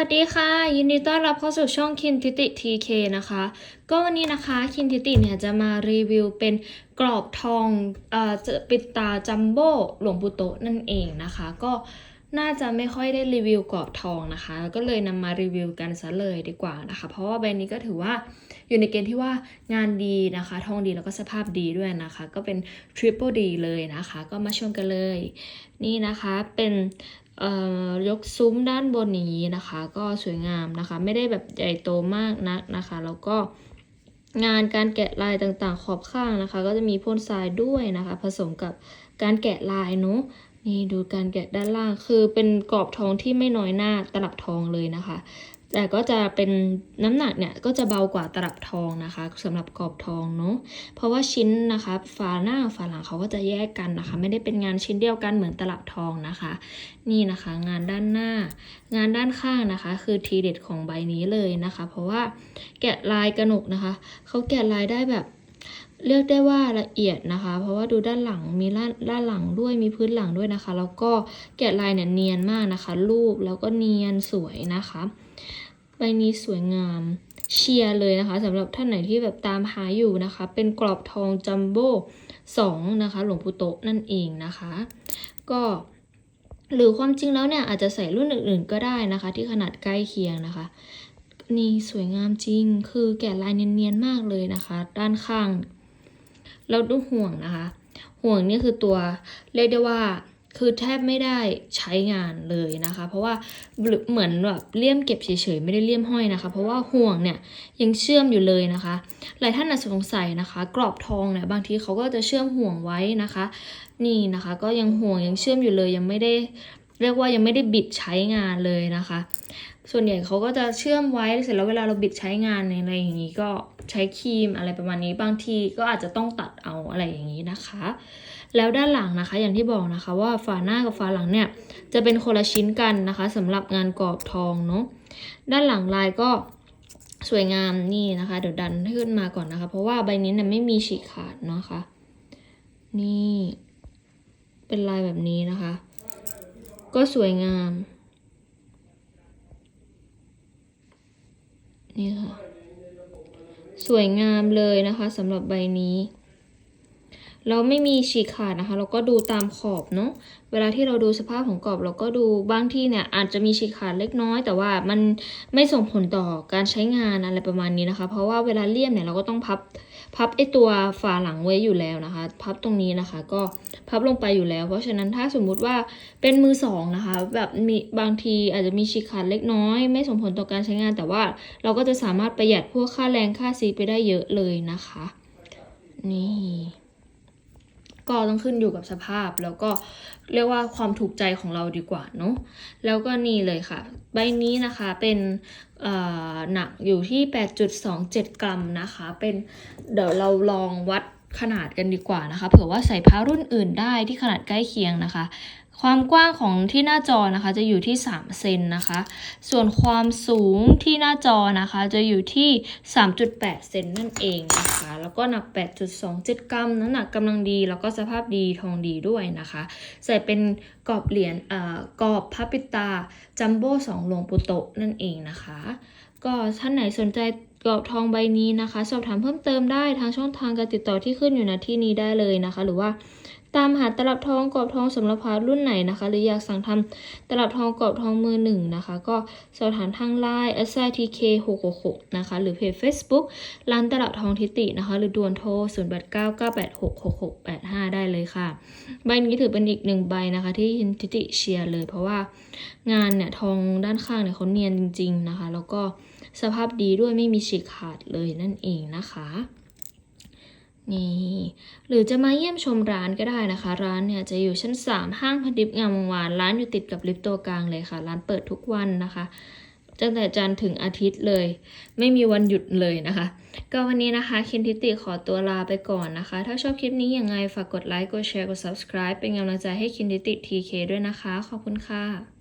วัสดีค่ะ ยินดีต้อนรับเข้าสู่ช่องคินทิติทีเคนะคะ ก็วันนี้นะคะคินทิติเนี่ยจะมารีวิวเป็นกรอบทองเอ่อจะปิดตาจัมโบ้หลวงปู่โตนั่นเองนะคะ ก็น่าจะไม่ค่อยได้รีวิวกรอบทองนะคะ ก็เลยนำมารีวิวกันซะเลยดีกว่านะคะ เพราะว่าใบนี้ก็ถือว่าอยู่ในเกณฑ์ที่ว่างานดีนะคะ ทองดีแล้วก็สภาพดีด้วยนะคะ ก็เป็น Triple D เลยนะคะ ก็มาชมกันเลย นี่นะคะเป็น ยกซุ้มด้านบนอย่างนี้นะคะ ก็สวยงามนะคะ ไม่ได้แบบใหญ่โตมากนักนะคะ แล้วก็งานการแกะลายต่างๆ ขอบข้างนะคะ ก็จะมีพ่นทรายด้วยนะคะ ผสมกับการแกะลายเนาะนี่ดูการแกะด้านล่างคือเป็นกรอบทองที่ไม่น้อยหน้าตลับทองเลยนะคะ แต่ก็จะเป็นน้ำหนักเนี่ยก็จะเบากว่าตลับทองนะคะสำหรับกรอบทองเนาะเพราะว่าชิ้นนะคะฝาหน้าฝาหลังเขาก็จะแยกกันนะคะ ไม่ได้เป็นงานชิ้นเดียวกันเหมือนตลับทองนะคะ นี่นะคะ งานด้านหน้า งานด้านข้างนะคะ คือทีเด็ดของใบนี้เลยนะคะ เพราะว่าแกะลายกระหนกนะคะเขาแกะลายได้แบบเรียกได้ว่าละเอียดนะคะ เพราะว่าดูด้านหลังมีด้านด้านหลังด้วยมีพื้นหลังด้วยนะคะ แล้วก็แกะลายเนี่ยเนียนมากนะคะ รูปแล้วก็เนียนสวยนะคะ ใบนี้สวยงามเชียร์เลยนะคะสำหรับท่านไหนที่แบบตามหาอยู่นะคะ เป็นกรอบทองจัมโบ้สองนะคะหลวงปู่โตนั่นเองนะคะ ก็หรือความจริงแล้วเนี่ยอาจจะใส่รุ่นอื่นๆก็ได้นะคะ ที่ขนาดใกล้เคียงนะคะ นี่สวยงามจริงคือแกะลายเนียนๆมากเลยนะคะ ด้านข้างแล้วดูห่วงนะคะ ห่วงนี่คือตัวเรียกได้ว่า คือแทบไม่ได้ใช้งานเลยนะคะ เพราะว่าเหมือนแบบเลี่ยมเก็บเฉยๆไม่ได้เลี่ยมห้อยนะคะ เพราะว่าห่วงเนี่ยยังเชื่อมอยู่เลยนะคะ หลายท่านอาจจะสงสัยนะคะ กรอบทองเนี่ยบางทีเขาก็จะเชื่อมห่วงไว้นะคะ นี่นะคะ ก็ยังห่วงยังเชื่อมอยู่เลยยังไม่ได้ เรียกว่ายังไม่ได้บิดใช้งานเลยนะคะ ส่วนใหญ่เขาก็จะเชื่อมไว้เสร็จแล้วเวลาเราบิดใช้งานในอะไรอย่างนี้ก็ใช้ครีมอะไรประมาณนี้บางทีก็อาจจะต้องตัดเอาอะไรอย่างนี้นะคะ แล้วด้านหลังนะคะอย่างที่บอกนะคะว่าฝาหน้ากับฝาหลังเนี่ยจะเป็นคนละชิ้นกันนะคะสำหรับงานกรอบทองเนาะด้านหลังลายก็สวยงามนี่นะคะ เดี๋ยวดันให้ขึ้นมาก่อนนะคะ เพราะว่าใบนี้เนี่ยไม่มีฉีกขาดเนาะคะ นี่ เป็นลายแบบนี้นะคะ ก็สวยงาม นี่ค่ะ สวยงามเลยนะคะสำหรับใบนี้ เราไม่มีฉีกขาดนะคะ เราก็ดูตามขอบเนาะเวลาที่เราดูสภาพของกรอบเราก็ดูบางที่เนี่ยอาจจะมีฉีกขาดเล็กน้อย แต่ว่ามันไม่ส่งผลต่อการใช้งานอะไรประมาณนี้นะคะ เพราะว่าเวลาเลี่ยมเนี่ยเราก็ต้องพับพับไอตัวฝาหลังไว้อยู่แล้วนะคะ พับตรงนี้นะคะ ก็พับลงไปอยู่แล้ว เพราะฉะนั้นถ้าสมมุติว่าเป็นมือสองนะคะ แบบมีบางทีอาจจะมีฉีกขาดเล็กน้อย ไม่ส่งผลต่อการใช้งาน แต่ว่าเราก็จะสามารถประหยัดพวกค่าแรงค่าซีไปได้เยอะเลยนะคะ นี่ ก็ต้องขึ้นอยู่กับสภาพ แล้วก็เรียกว่าความถูกใจของเราดีกว่าเนาะแล้วก็นี่เลยค่ะ ใบนี้นะคะเป็นหนักอยู่ที่ 8.27 กรัมนะคะ เป็นเดี๋ยวเราลองวัดขนาดกันดีกว่านะคะ เผื่อว่าใส่พระรุ่นอื่นได้ที่ขนาดใกล้เคียงนะคะ ความกว้างของที่หน้าจอนะคะจะอยู่ที่ 3 เซนนะคะ ส่วนความสูงที่หน้าจอนะคะจะอยู่ที่ 3.8 เซนนั่นเองนะคะ แล้วก็หนัก 8.27 กรัมน้ำหนักกำลังดี แล้วก็สภาพดีทองดีด้วยนะคะ ใส่เป็นกรอบเหรียญเอ่อกรอบพระปิตาจัมโบ้สองหลวงปุโตนั่นเองนะคะ ก็ท่านไหนสนใจกรอบทองใบนี้นะคะ สอบถามเพิ่มเติมได้ทางช่องทางการติดต่อที่ขึ้นอยู่ณที่นี้ได้เลยนะคะ หรือว่า ตามหาตลับทองกรอบทองสำหรับพารุ่นไหนนะคะ หรืออยากสั่งทำตลับทองกรอบทองมือหนึ่งนะคะ ก็สอบถามทางไลน์ s i t k 6 6 6นะคะ หรือเพจ Facebook ร้านตลับทองทิตินะคะ หรือด่วนโทร 0 8 9 9 8 6 6 6 8 5 ได้เลยค่ะ ใบนี้ถือเป็นอีกหนึ่งใบนะคะ ที่ทิติเชียร์เลย เพราะว่างานเนี่ยทองด้านข้างเนี่ยเขาเนียนจริง ๆนะคะ แล้วก็สภาพดีด้วยไม่มีฉีกขาดเลยนั่นเองนะคะ นี่หรือจะมาเยี่ยมชมร้านก็ได้นะคะ ร้านเนี่ยจะอยู่ชั้น 3 ห้างพันดิบงามวงวานร้านอยู่ติดกับลิฟต์ตัวกลางเลยค่ะ ร้านเปิดทุกวันนะคะตั้งแต่จันทร์ถึงอาทิตย์เลย ไม่มีวันหยุดเลยนะคะ ก็วันนี้นะคะ คินทิติขอตัวลาไปก่อนนะคะ ถ้าชอบคลิปนี้ยังไงฝากกดไลค์กดแชร์กด subscribe เป็นกำลังใจให้คินทิติ TK ด้วยนะคะ ขอบคุณค่ะ